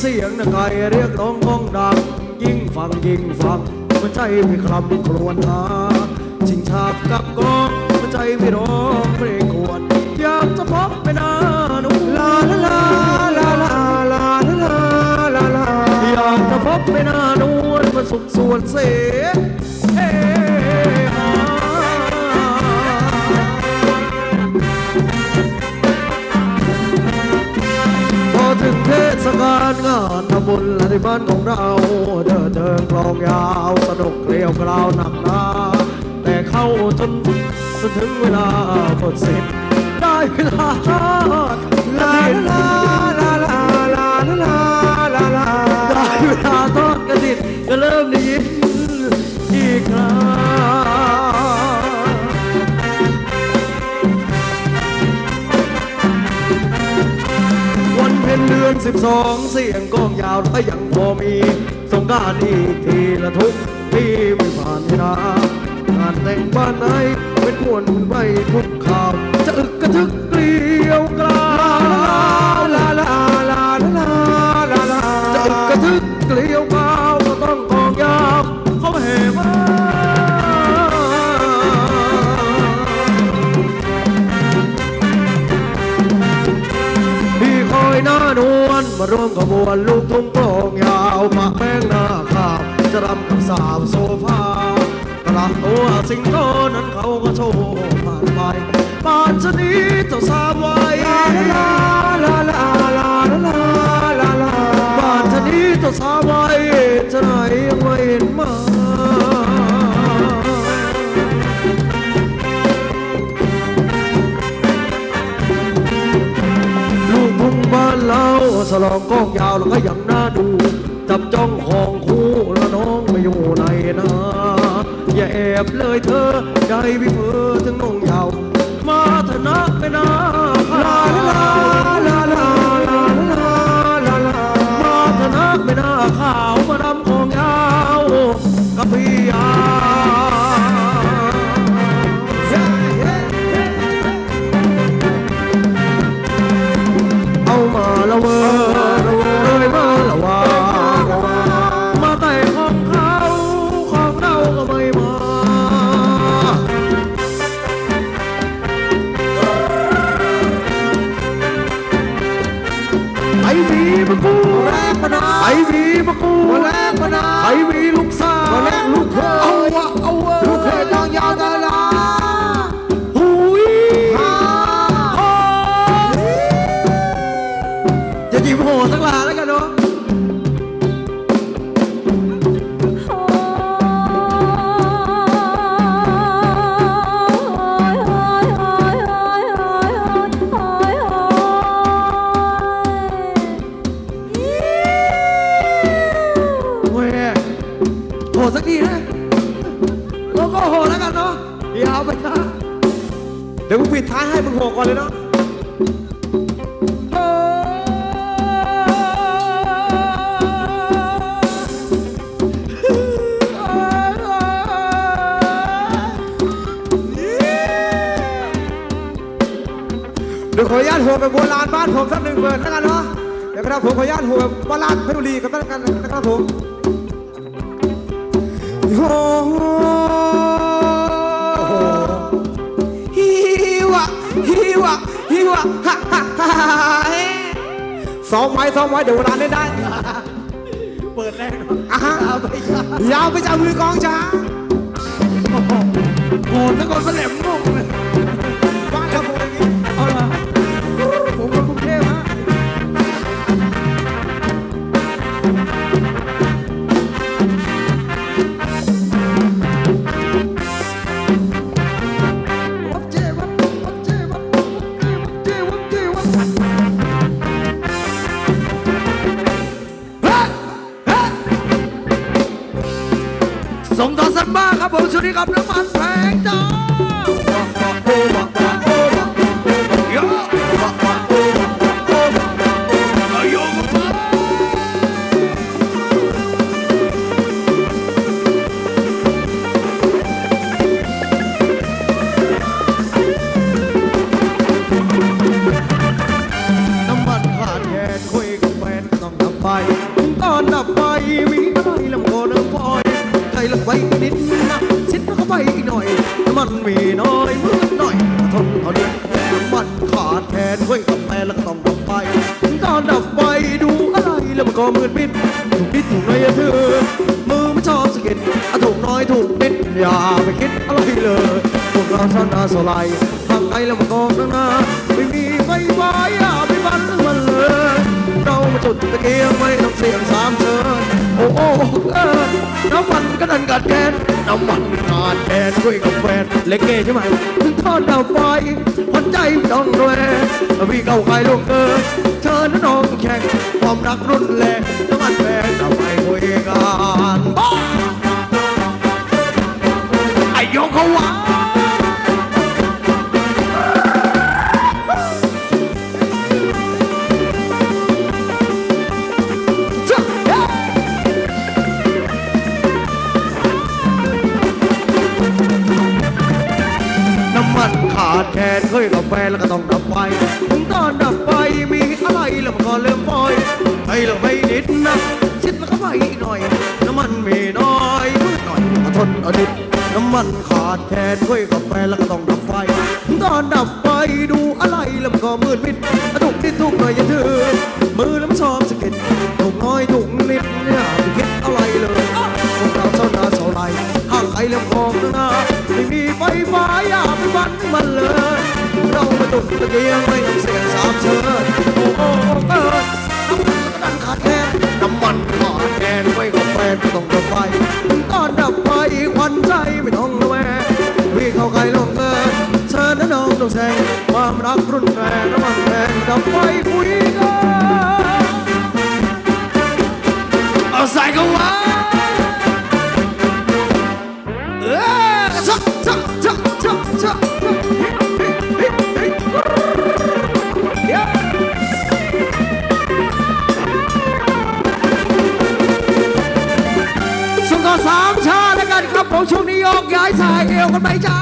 เสียงนะไก่เรียกร้องก้องดัง ยิ่งฟังยิ่งฟังมันใจไม่คลำครวญหาชิงฉาบกับกองมันใจไม่ร้องเพลงขวดอยากจะพบไปหนานุลาลาลาลาลาลาลาลาอยากจะพบไปหน้านุนมาสุขสวนเสเทำบุญและในบ้านของเราเดินเดินกลองยาวสนุกเกลียวกราวหนักหนาแต่เข้าจนจนถึงเวลาหมดสิ้นได้เวลา สิบสองเสียงกลองยาวแล้วยังพอมี สงการอีกทีละทุกที่ไม่ผ่านไม่นางานแต่งบ้านไหนเป็นมวนไม่ทุกข่าวจะอึกกระทึกเกลียวกราวลาลาลาลาลาลาจะอึกกระทึกเกลียวกราวก็ต้องกองยาวเขาแห่มาพี่คอยหน้าหน วลมาร่วมขบวนลูกทุ่งกลองยาวปะแป้งหน้าขาวจะรำกับสาวโซฟากระตัวสิงโตนั้นเขาก็โชว์ผ่านไปปานชนีเจ้าสาวไว้ลาลาลาลาลาลาลาลาปานชนีเจ้าสาวไว้จะไหนยังไม่เห็นมา ลองกล้องยาวแล้วก็ยังน่าดู จับจ้องห้องคู่แล้วน้องไม่อยู่ในนาอย่าแอบเลยเธอใจวิเวอถึงน้องยาว มาเถอะนะไม่นา highway ท้ายให้มึงโหก่อนเลยเนาะเดี๋ยวขออนุญาตโหแบบโบราณบ้านผมสักหนึ่งเบิร์ดแล้วกันเนาะเดี๋ยวครับผมขออนุญาตโหแบบโบราณเพชรบุรีกันแล้วกันนะครับผมโห ฮ่าฮ่าสองไม้สองไม้เดี๋ยวเวลาเล่นได้ เปิดแรกอะฮะยาวไปจากมือกองช้าโอ้ตะโกนแหลมงงเลย ครับผมสวัสดีครับน้ำมันแพงจ้าโยโย่น้ำมันขาดแคลนคุยกับแฟนต้องดับไฟตอนดับไฟ มันมีน้อยมืดหน่อยทนเอาเดียวน้ำมันขาดแคลนคุยกับแฟนแล้วก็ต้องดับไฟตอนดับไฟดูอะไรแล้วมันก็มืดมิดถูกนิดถูกหน่อยเธอมือไม่ชอบสะกิดถูกน้อยถูกนิดอย่าไปคิดอะไรเลยพวกเราชนะสลายทางไกลแล้วมันก็ข้างหน้าไม่มีไฟฟ้าอย่าไปบันมันเลยเรามาจุดตะเกียงไม่ต้องเสียงสามเชิญ โอ้โอ้เออน้ำมันก็ดันกัดแกนน้ำมันขาดแกนด้วยกับแฟนเล็กเก้ใช่ไหมถึงทอดดาวไฟหัวใจต้องแหวพี่เก่าใครลงเกินเชิญน้องแข่งความรักรุนแรง นเคยกับแฟนแล้วก็ต้องดับไฟถึงตอนดับไฟมีอะไรแล้วมันก็เริ่มฟอยให้เราไม่นิดนะชิดแล้วก็ไปหน่อย น้ำมันมีน้อยมืดหน่อยก็ทนอดิดน้ำมันขาดแคลนเคยกับแฟนแล้วก็ต้องดับไฟถึงตอนดับไฟดูอะไรแล้วมันก็มืดมิดถูกนิดถูกหน่อยอย่าถือมือแล้วมันชอบสะกิดถูกน้อยถูกนิดเนี่ยไม่คิดอะไรเลยพวกเราเท่านาเท่าไรห่างไกลเรื่องของนะ เรามาตุกตะเกียงไม่ต้องเสียงสามเชิญโอ้โหเออน้ำมันก็ดันขาดแคลนน้ำมันขาดแคลนไว้กับแฟนต้องดับไฟตอนดับไฟควันใจไม่ต้องระแวงวิ่งเข้าใครลงเกินเชิญนะน้องต้องแสงความรักรุนแรงน้ำมันแพงดับไฟ แล้วกันครับผมช่วงนี้ยกย้ายสายเอวกันไปจ้า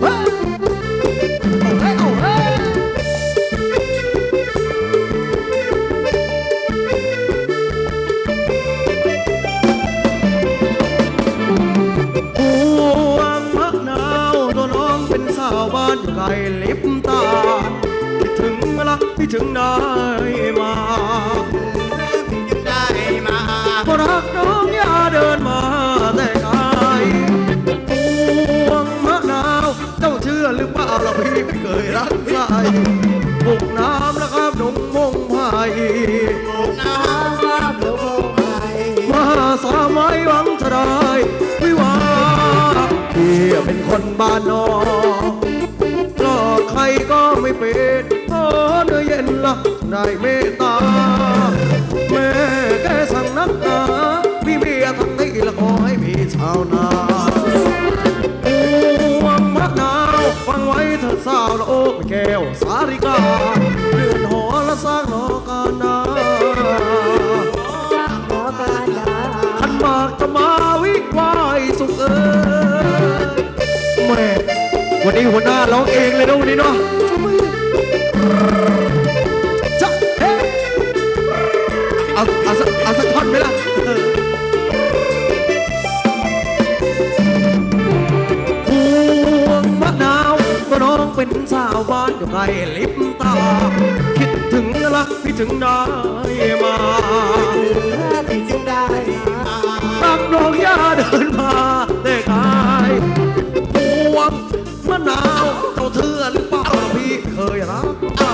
เฮ้ยเอาเฮ้ยเอาเฮ้ยพวงมะนาวตัวน้องเป็นสาวบ้านไกลลิบตาคิดถึงเวลาคิดถึงได้มา คนบ้านนอกหลอกใครก็ไม่เป็นเพราะเนื้อเย็นละได้เมตตา แม่แกสั่งนักหนาพี่เมียทั้งนี้ละขอให้มีชาวนาพวงมะนาวฟังไว้เถิดสาวละโอ้แก้วสาริกา เองเลยนะวันนี้เนาะจะเฮ้เอาเอาสักเอาสักท่อนไหมล่ะพวงมะนาวก็น้องเป็นสาวบ้านอยู่ไกลลิบตา คิดถึงละพี่ถึงได้มาที่จึงได้มาตักดอกยาเดินมาได้กายพวง มะนาวเจ้าเถื่อนเปล่าพี่เคยรักใคร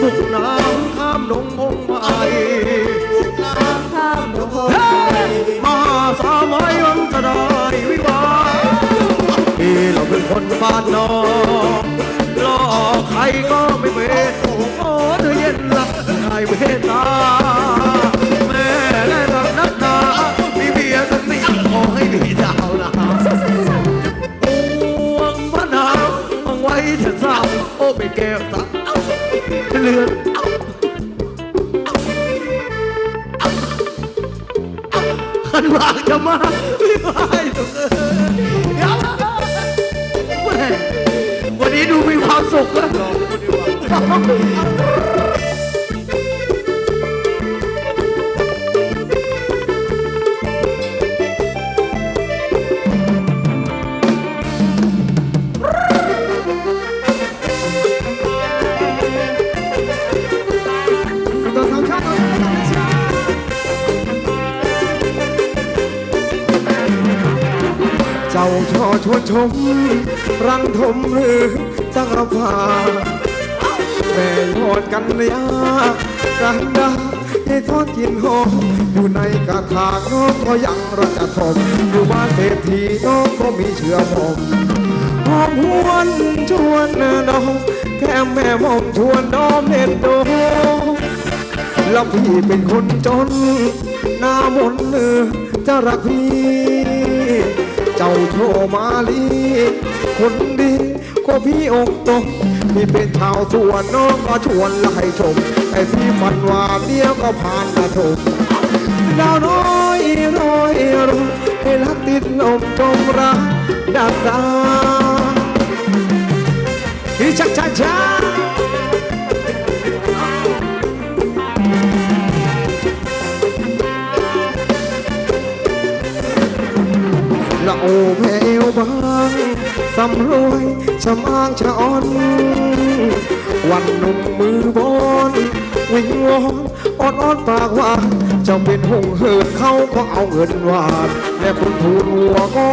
บุกน้ำข้ามดงพงไปบุกน้ำข้ามโลกเฮ้ยมาสามัยวังจะได้วิวาพี่เราเป็นคนบ้านนอกหลอกใครก็ไม่เป็น จะเศร้บโอ้ไปแก้วตาเลือดขันวากจะมาไม่ไหวตกเอยวันนี้ดูมีความสุขนะ ชม รังถมหรือจักรพาแม่ยอดกันยากันดาให้ทอดกินหอมอยู่ในกระถางน้องก็ยังรักทมอยู่บ้านเศรษฐีน้องก็มีเชื้อผมหอมหวนชวนน้องแก้มแม่มอมชวนน้องเล่นโดแล้วพี่เป็นคนจนหน้ามนเนื้อจะรักพี่ เจ้าโชมาลีคนดีก็พี่อกตกพี่เป็นชาวสวนน้องก็ชวนและให้ชม ไอ้พี่ฝันว่าเดียวก็ผ่านกระทงดาวน้อยร้อยรุ่งให้รักติดลมจมรักดักดาที่ชักช้า สำรวยชะมางชะอ่อน วันหนุ่มมือบอนวิงวอนอ่อนอ่อนปากหวานเจ้าเป็นหงเหินเขาก็เอาเงินวานและคุณทูลหัวก็